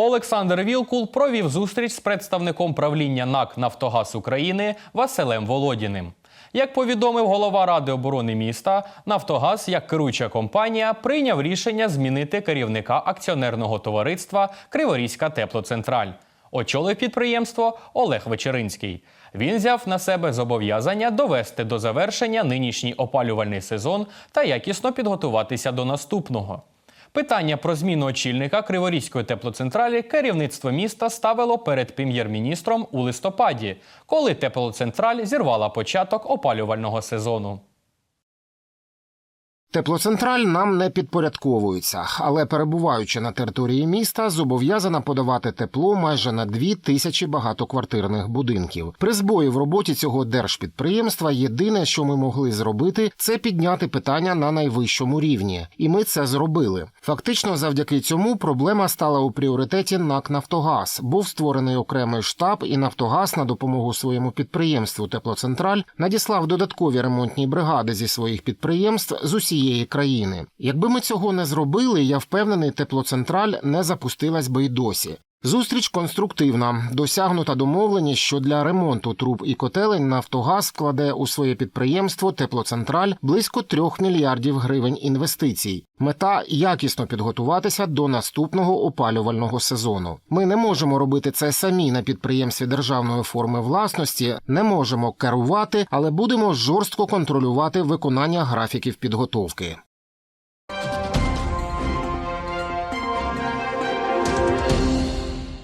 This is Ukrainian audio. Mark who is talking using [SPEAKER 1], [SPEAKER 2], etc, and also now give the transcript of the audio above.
[SPEAKER 1] Олександр Вілкул провів зустріч з представником правління НАК Нафтогаз України Василем Володіним. Як повідомив голова Ради оборони міста, Нафтогаз, як керуюча компанія, прийняв рішення змінити керівника акціонерного товариства Криворізька теплоцентраль. Очолив підприємство Олег Вечеринський. Він взяв на себе зобов'язання довести до завершення нинішній опалювальний сезон та якісно підготуватися до наступного. Питання про зміну очільника Криворізької теплоцентралі керівництво міста ставило перед прем'єр-міністром у листопаді, коли теплоцентраль зірвала початок опалювального сезону.
[SPEAKER 2] Теплоцентраль нам не підпорядковується, але перебуваючи на території міста, зобов'язана подавати тепло майже на дві тисячі багатоквартирних будинків. При збої в роботі цього держпідприємства єдине, що ми могли зробити, це підняти питання на найвищому рівні, і ми це зробили. Фактично, завдяки цьому проблема стала у пріоритеті НАК Нафтогаз. Був створений окремий штаб, і Нафтогаз на допомогу своєму підприємству Теплоцентраль надіслав додаткові ремонтні бригади зі своїх підприємств з усієї країни. Якби ми цього не зробили, я впевнений, теплоцентраль не запустилась би й досі. Зустріч конструктивна. Досягнута домовленість, що для ремонту труб і котелень Нафтогаз вкладе у своє підприємство Теплоцентраль близько трьох мільярдів гривень інвестицій. Мета якісно підготуватися до наступного опалювального сезону. Ми не можемо робити це самі на підприємстві державної форми власності, не можемо керувати, але будемо жорстко контролювати виконання графіків підготовки.